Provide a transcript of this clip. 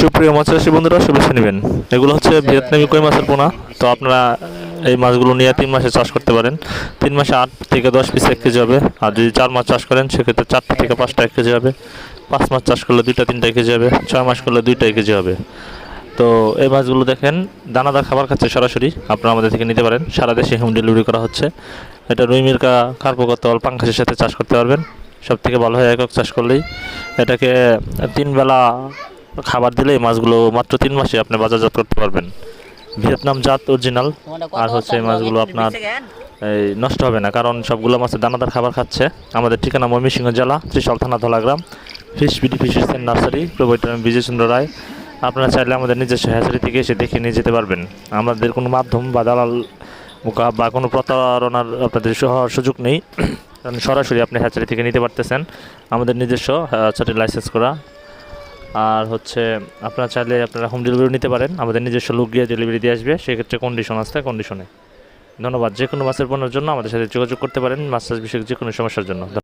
সুপ্রিয় মাছ চাষি বন্ধুরা শুভেচ্ছা নেবেন এগুলো হচ্ছে ভিয়েতনামি কই মাছের পোনা। তো আপনারা এই মাছগুলো নিয়ে তিন মাসে চাষ করতে পারেন। তিন মাসে আট থেকে দশ পিস এক কেজি হবে। আর যদি চার মাস চাষ করেন সেক্ষেত্রে চারটে থেকে পাঁচটা এক কেজি হবে। পাঁচ মাস চাষ করলে দুইটা তিনটা এক কেজি হবে। ছয় মাস করলে দুইটা এক কেজি হবে। তো এই মাছগুলো দেখেন দানাদার খাবার খাচ্ছে সরাসরি। আপনারা আমাদের থেকে নিতে পারেন। সারা দেশে হোম ডেলিভারি করা হচ্ছে। এটা রুই মির্কা কার্পোকতল পাঙ্খাসের সাথে চাষ করতে পারবেন। সব থেকে ভালো হয় একক চাষ করলেই। এটাকে তিন বেলা খাবার দিলে এই মাছগুলো মাত্র তিন মাসে আপনি বাজারজাত করতে পারবেন। ভিয়েতনাম জাত অরিজিনাল। আর হচ্ছে এই মাছগুলো আপনার এই নষ্ট হবে না কারণ সবগুলো মাছের দানাদার খাবার খাচ্ছে। আমাদের ঠিকানা ময়মনসিংহ জেলা ত্রিশাল থানা ধলাগ্রাম। ফিশ বিডি ফিশের নার্সারি প্রবৈটার বিজয় চন্দ্র রায়। আপনারা চাইলে আমাদের নিজস্ব হ্যাচারি থেকে এসে দেখে নিয়ে যেতে পারবেন। আমাদের কোনো মাধ্যম বা দালাল মুখা বা কোনো প্রতারণার আপনাদের সুযোগ নেই। কারণ সরাসরি আপনি হ্যাচারি থেকে নিতে পারতেছেন। আমাদের নিজস্ব হ্যাচারি লাইসেন্স করা। আর হচ্ছে আপনারা চাইলে আপনারা হোম ডেলিভারি নিতে পারেন। আমাদের নিজস্ব লোক গিয়ে ডেলিভারি দিয়ে আসবে। সেক্ষেত্রে কন্ডিশন আসতে কন্ডিশনে ধন্যবাদ। যে কোনো মাছের পণ্যের জন্য আমাদের সাথে যোগাযোগ করতে পারেন। মাছ চাষ বিষয়ক যে কোনো সমস্যার জন্য।